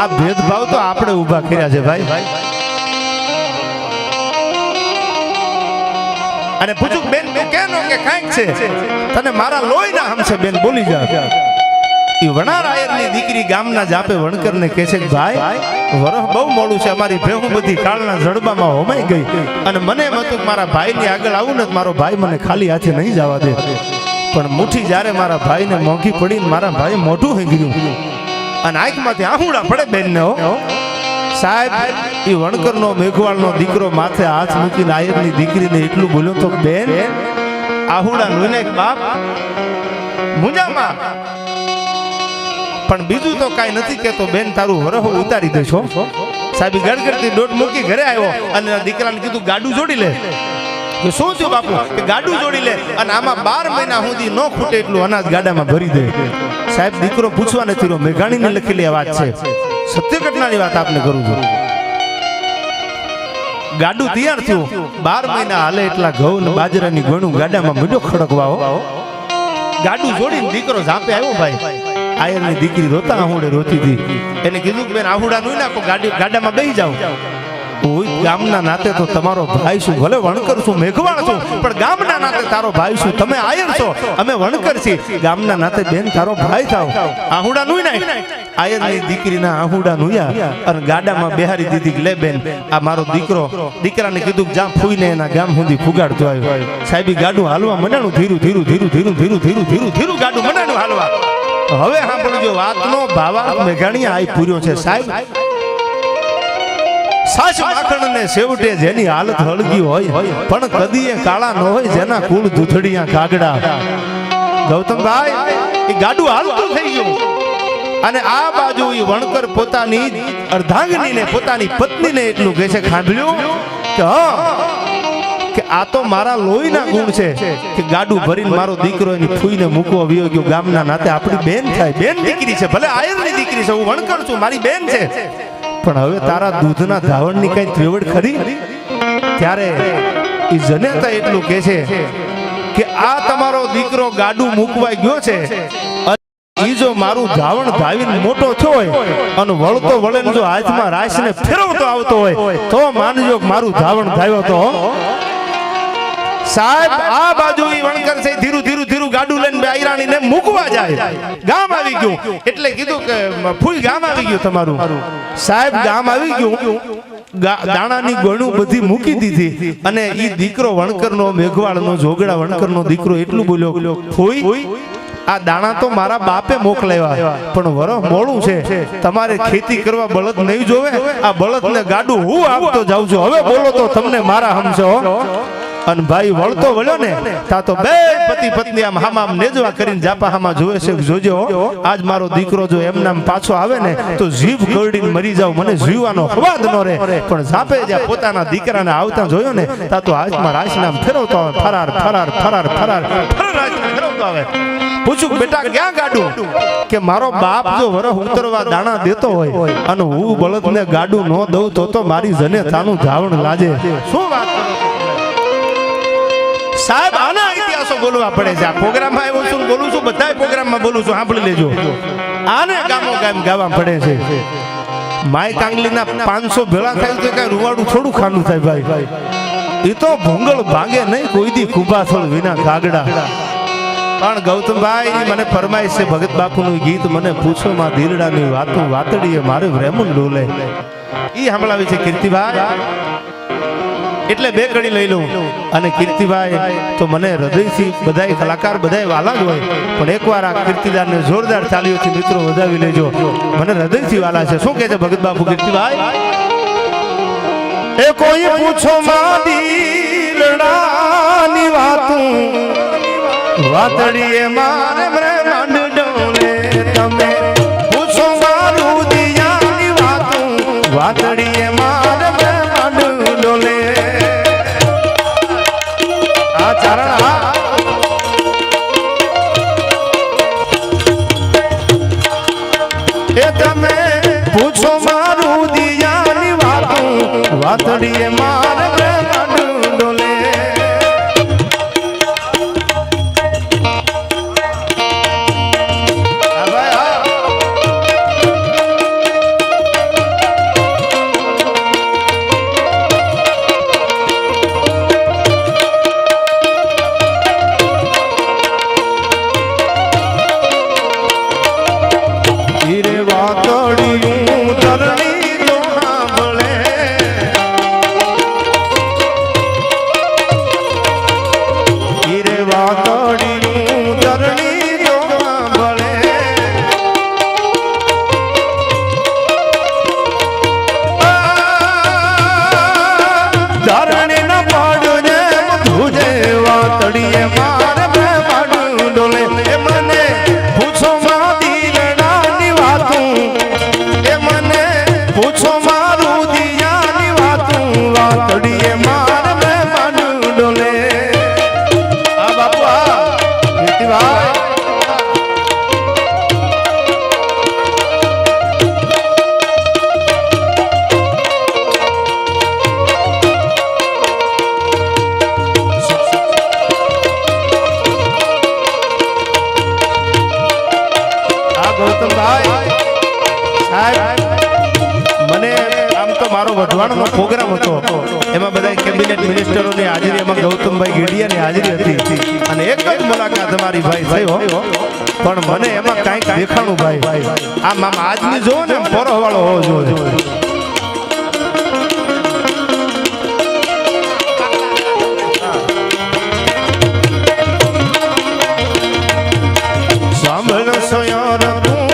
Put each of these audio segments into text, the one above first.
આ ભેદભાવ તો આપણે ઊભા કર્યા છે ભાઈ. અને પૂછું કે બેન તું કેનો કે કાંઈક છે? તને મારા લોહીના હમશે બેન, બોલી જા. એ વણાર આયરની દીકરી ગામના જાપે વણકરને કહે છે કે ભાઈ વરફ બહુ મોડું છે, અમારી ભેહું બધી કાળના જડબામાં હોમાઈ ગઈ. અને મને એમ હતું ભાઈ મારા ભાઈની આગળ આવું ને મારો ભાઈ મને ખાલી હાથે નહીં જવા દે. પણ મુઠ્ઠી જ્યારે મારા ભાઈને મોંઘી પડીને મારા ભાઈ મોઢું હેંગર્યું. અને આંખમાંથી આહુડા પડે બેનને, હો. સાહેબ એ વણકરનો, મેઘવાળનો દીકરો માથે હાથ મૂકીને આયરની દીકરીને એટલું બોલ્યો તો, બેન, આહુડા લોને બાપ મુંજામાં. પણ બીજું તો કાંઈ નથી કેતો બેન, તારું વરહો ઉતારી દેશો. સાહેબ ગડગડતી દોટ મૂકી ઘરે આવ્યો અને દીકરાને કીધું, ગાડું જોડી લે. કે શું થયું બાપુ? કે ગાડું જોડી લે અને આમાં બાર મહિના સુધી ન ખૂટે એટલું અનાજ ગાડામાં ભરી દે. સાહેબ, દીકરો પૂછવા નથી રહ્યો. મેઘાણીને લખેલી વાત છે. સત્ય ઘટનાની વાત આપને કરું છું. ગાડું તૈયાર થયું. બાર મહિના હાલે એટલા ઘઉં ને બાજરાની ગણું ગાડામાં મીઠો ખડકવા હો. ગાડું જોડીને દીકરો ઝાંપે આવ્યો ભાઈ. આયરની દીકરી રોતા આહુડે રોતી હતી. એને કીધું કે બેન, આહુડા નું નાખો, ગાડી ગાડામાં બેસી જાઓ. ઓય ગામના નાતે તો તમારો ભાઈ શું ભલે વણકર છું, મેઘવાળ છું, પણ ગામના નાતે તારો ભાઈ શું તમે આયર છો. અમે વણકર છીએ. ગામના નાતે બેન, તારો ભાઈ થાવ. આહુડા નું નાખ આયરની દીકરીના આહુડા નુયા. અને ગાડામાં બેહારી દીધી લે બેન, આ મારો દીકરો. દીકરાને કીધું જા ફૂઈને એના ગામ સુધી ફુગાડતો આવ્યો. સાહેબી ગાડું હાલવા મનાણું ધીરું ધીરું ધીરું ધીરું ધીરું ધીરું ધીરું ધીરું ગાડું મનાણું હાલવા. હવે સાંભળજો, વાતનો ભાવા મેઘાણીયા આઈ પૂર્યો છે. સાહેબ સાચ માખણ ને સેવટે જેની હાલત હળગી હોય, પણ કદીએ કાળા ન હોય જેના કુળ દૂધડિયા કાગડા ગૌતમભાઈ, એ ગાડું હાલતું થઈ ગયું. અને આ બાજુ એ વણકર પોતાની અર્ધાંગનીને પોતાની પત્નીને એટલું કહે છે ખાંભળ્યું કે હા, કે આ તો મારા લોહીના ગુણ છે, કે ગાડું ભરીને મારો દીકરો એની ફૂઈને મૂકવો વિયો ગયો ગામના નાતે. આપણી બેન થાય, બેન દીકરી છે, ભલે આયરની દીકરી છે, હું વણકર છું, મારી બેન છે. પણ હવે તારા દૂધના ધાવણની કઈ ત્રેવડ ખરી? ત્યારે એ જનેતા એટલું કે છે કે આ તમારો દીકરો ગાડું મૂકવાઈ ગયો છે. ઈ જો મારું ધાવણ ધાવીને મોટો થયો હોય અને વળતો વળે જો હાથમાં રાશને ફેરવતો આવતો હોય, તો માનજો મારું ધાવણ ધાવ્યો તો સાહેબ, આ બાજુ ઈ વણકર છે, ધીરું ધીરું ધીરું ગાડું લઈને બે આયરાણી ને મૂકવા જાય. ગામ આવી ગયું. એટલે કીધું કે ફૂલ ગામ આવી ગયું તમારું. સાહેબ ગામ આવી ગયું. દાણાની ગણું બધી મૂકી દીધી. અને ઈ દીકરો વણકરનો મેઘવાળનો જોગડા વણકરનો દીકરો એટલું બોલ્યો ફૂઈ આ દાણા તો મારા બાપે મોકલાવ્યા. પણ વરહ મોડું છે. તમારે ખેતી કરવા બળદ નહીં જોવે? આ બળદને ગાડું હું આપતો જાઉં છું. હવે બોલો તો તમને મારા હમશો. અને ભાઈ વળતો વળ્યો ને તા તો બે પતિ પત્ની આમ હામામ નેજવા કરીને જાપા હામા જોવે છે જોજો આજ મારો દીકરો જો એમ નામ પાછો આવે ને તો જીભ કરડીને મરી જાવ મને જીવવાનો સ્વાદ ન રહે. પણ જાપે જ્યાં પોતાના દીકરાને આવતા જોયો ને તા તો હાથમાં રાશ નામ ફેરવતો આવે ફરાર ફરાર ફરાર ફરાર ફરાર ફેરવતો આવે. પૂછું બેટા ક્યાં ગાડું? કે મારો બાપ જો વરહ ઉતરવા દાણા દેતો હોય અને હું બળદને ગાડું ન દઉં તો તો મારી જને તાનું ધાવણ લાજે. શું વાત? સાહેબ આના ઇતિહાસો બોલવા પડે છે. આ પ્રોગ્રામમાં આવ્યો છું ને બોલું છું બધા પ્રોગ્રામમાં બોલું છું સાંભળી લેજો. આને ગામો ગામ ગાવા પડે છે. માય કાંગલીના પાંચસો ભેળા થાય તો કઈ રૂવાડું થોડું ખાનું થાય ભાઈ. એ તો ભૂંગળ ભાંગે નહીં કોઈ દી કુબાથળ વિના કાગડા પણ ગૌતમભાઈ મને ફરમાઈશ છે ભગત બાપુનું ગીત મને પૂછો માં દીરડાની વાતો વાતડીએ મારે વ્રેમન ડોલે. ઈ સાંભળાવી છે કીર્તિભાઈ. એટલે બે કડી લઈ લઉં. અને કીર્તિભાઈ, તો મને હૃદયથી બધાય કલાકાર, બધાય વાલા જ હોય. પણ એકવાર આ કીર્તિદારને જોરદાર તાલીઓથી મિત્રો વધાવી લેજો. મને હૃદયથી વાલા છે. શું કહે છે ભગત બાપુ કીર્તિભાઈ? એ કોઈ પૂછો મારી વાતું. વાતડીએ મારે બ્રહ્માંડ ડોલે. તમે પૂછો મારું દિયાની વાતું. વાતડીએ એ તમે પૂછો મારું દિયાની વાતું વાતડીએ મારે धरणी પણ મને એમાં કાંઈક દેખાણું ભાઈ. આમ આમ આજની જોવો ને પોરો વાળો હોવો જોઈએ સાંભળ સોયર તું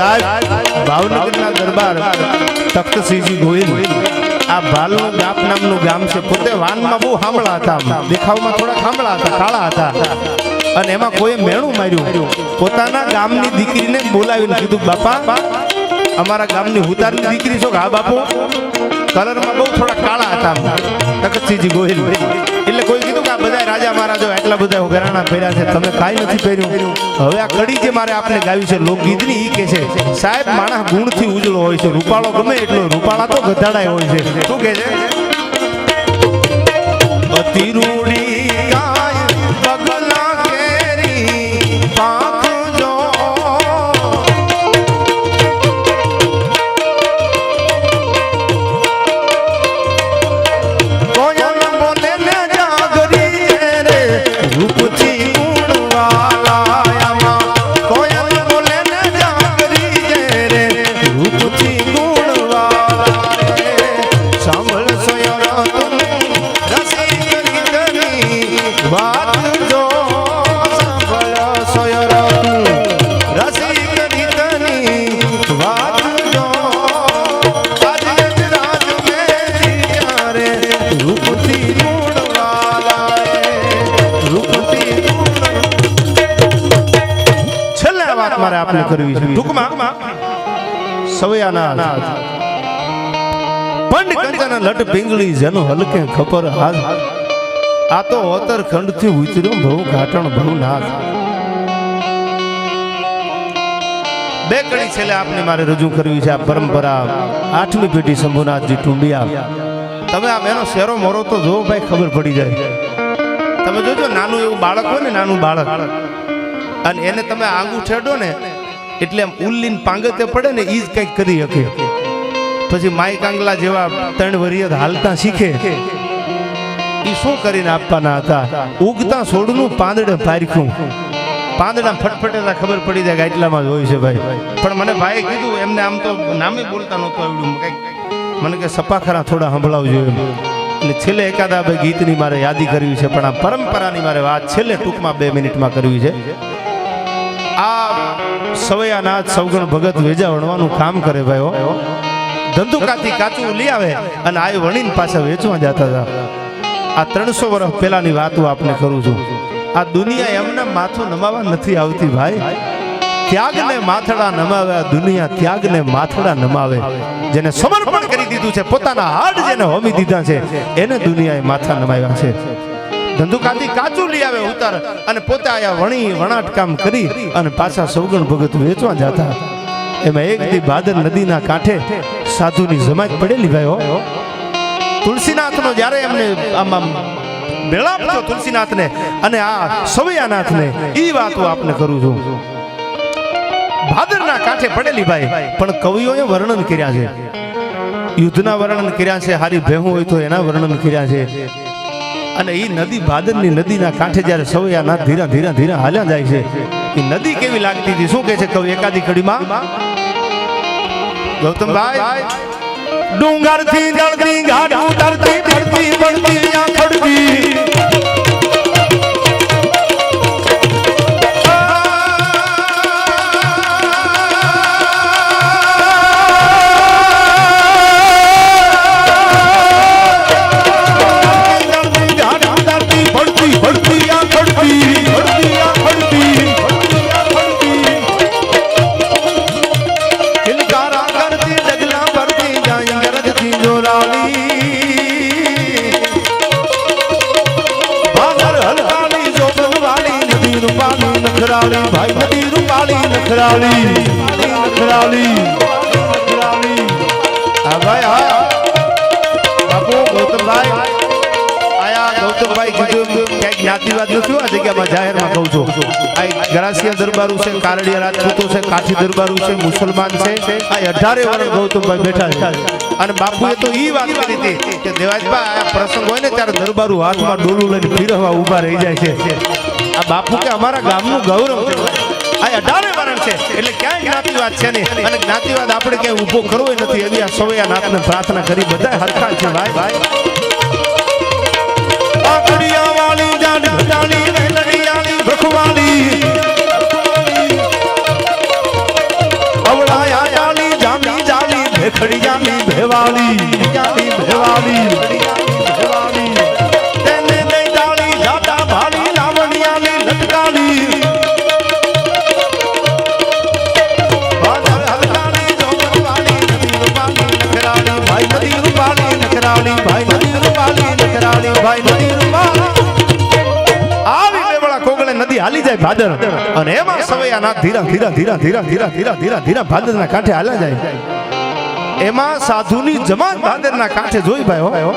સાહેબ, ભાવનગરના દરબાર તખ્તસિંહજી ગોહિલ આ ભાલનું ગાપ નામનું ગામ છે. પોતે વાનમાં બહુ હાંભળા હતા. દેખાવમાં થોડા હાંભળા હતા, કાળા હતા. અને એમાં કોઈ મેણું માર્યું. પોતાના ગામની દીકરીને બોલાવીને કીધું, બાપા, અમારા ગામની હુતારની દીકરી છો હા બાપુ? કલરમાં બહુ થોડા કાળા હતા. તખતસિંહજી ગોહિલ રાજા મહારાજો એટલા બધા ઘરાણા પહેર્યા છે, તમે કાંઈ નથી પહેર્યું. હવે આ કડી જે મારે આપણે ગાવી છે, લોકગીતની, ઈ કે છે, સાહેબ, માણસ ગુણથી ઉજળો હોય છે, રૂપાળો ગમે એટલો, રૂપાળા તો ગધાડાય હોય છે. શું કે છે? અતિ કરવી છે ટૂંકમાં સવયાના પંડ કંચન લટ પિંગળી જેનો હલકે ખબર હાથ આ તો ઓતર ખંડથી ઉતર્યો બહુ ઘાટણ બહુ નાથ. બે કડી છેલ્લે આપને મારે રજૂ કરવી છે આ પરંપરા. આઠમી પેઢી શંભુનાથજી ટુંડિયા. તમે આમ એનો શેરો મોરો તો જો ભાઈ ખબર પડી જાય. તમે જોજો નાનું એવું બાળક હોય ને નાનું બાળક. અને એને તમે આંગું છેડો ને એટલે આમ ઉલ્લીન પાંગતે પડે ને ઈ જ કંઈક કરી શકે. પછી માઈ કાંગલા જેવા ત્રણ વરિયત હાલતા શીખે. ઈ શું કરીને આપવાના હતા? ઉગતા છોડનું પાંદડે પારખ્યું પાંદડા ફટફટેલા ખબર પડી જાય એટલામાં જ હોય છે ભાઈ. પણ મને ભાઈએ કીધું, એમને આમ તો નામે બોલતા નહોતું આવડ્યું. કંઈક મને કે સપાખરા થોડા સંભળાવજો એમ. એટલે છેલ્લે એકાદા બે ગીતની મારે યાદી કરવી છે, પણ આ પરંપરાની મારે વાત છેલ્લે ટૂંકમાં બે મિનિટમાં કરવી છે. આ સવયાનાથ સૌગણ ભગત વેજા વણવાનું કામ કરે ભાઈઓ. ધંધુકાથી કાચું લઈ આવે અને આ વણીને પાછા વેચવા જતા હતા. આ ત્રણસો વર્ષ પહેલાની વાત હું આપને કરું છું. આ દુનિયા એમને માથું નમાવા નથી આવતી ભાઈ. ત્યાગને માથડા નમાવે, આ દુનિયા ત્યાગને માથડા નમાવે. જેને સમર્પણ કરી દીધું છે, પોતાના હાડ જેને હોમી દીધા છે, એને દુનિયાએ માથા નમાવ્યા છે. ધંધુકાથી કાચું લઈ આવે ઉતાર અને પોતે આયા વણી, વણાટ કામ કરી અને પાછા સૌગણ ભગત વેચવા જતા. એમાં એક દી ભાદર નદીના કાંઠે સાધુની જમાત પડેલી ભાઈઓ તુલસીનાથનો જ્યારે એમને આમ મેળાપ થયો તુલસીનાથને અને આ સવૈયાનાથને એ વાત આપને કરું છું. ભાદરના કાંઠે પડેલી ભાઈ, પણ કવિઓએ વર્ણન કર્યા છે. યુદ્ધના વર્ણન કર્યા છે, હારી ભેહું હોય તો એના વર્ણન કર્યા છે. અને એ નદી ભાદરની નદીના કાંઠે જ્યારે સવૈયાનાથ ધીરા ધીરા ધીરા હાલ્યા જાય છે એ નદી કેવી લાગતી હતી? શું કહે છે કવિ એકાદી કડીમાં? ગૌતમભાઈ? ડુંગરથી દળતી ગાડું તરતી પડતી પડતી આ નખરાલી ભાઈ નદી રૂપાળી નખરાલી નખરાલી હા ભાઈ, હા. બાપુ, ગૌતમભાઈ. આ છું? આ દરબારું છે, કારડિયા રાજપૂતો છે, કાઠી દરબારું છે, મુસલમાન છે. આ અઢારે વર્ષ ગૌતમભાઈ બેઠા છે. અને બાપુએ તો એ વાત કરી કે દેવાજભાઈ, આ પ્રસંગ હોય ત્યારે દરબારું હાથમાં ડોલું લઈને ફીરવા ઊભા રહી જાય છે. આ બાપુ કે અમારા ગામનું ગૌરવ છે. આ અઢારે વર્ણ છે. એટલે ક્યાંય જ્ઞાતિવાદ છે નહીં. અને જ્ઞાતિવાદ આપણે ક્યાંય ઊભો કરવો નથી. એવી આ સવૈયા નાથને પ્રાર્થના કરી. બધા હરખા છે ભાઈ. ભાઈ આકડિયા વાળી જાડી જાડી વેલડિયાની ભખવાડી અવળાયા જાલી જામી ભેવાળી. ભેવાળી ભેવાળી. હાલી જાય ભાદર. અને એમાં સવૈયા નાથ ધીરા ધીરા ધીરા ધીરા ધીરા ધીરા ધીરા ધીરા ભાદરના કાંઠે હાલા જાય. એમાં સાધુની જમાત ભાદરના કાંઠે જોઈ ભાઈ હો.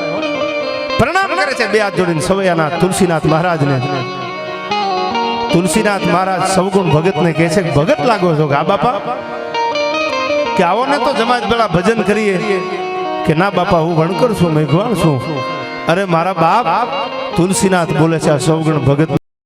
પ્રણામ કરે છે બે હાથ જોડીને સવૈયાનાથ તુલસીનાથ મહારાજને. તુલસીનાથ મહારાજ સવગુણ ભગતને કહે છે, ભગત લાગો છો. કે આ બાપા. કે, આવો ને તો જમાત પેલા ભજન કરીએ. કે, ના, બાપા, હું વણકર છું, મેઘવાણ છું. અરે, મારા બાપ તુલસીનાથ બોલે છે, આ સવગુણ ભગત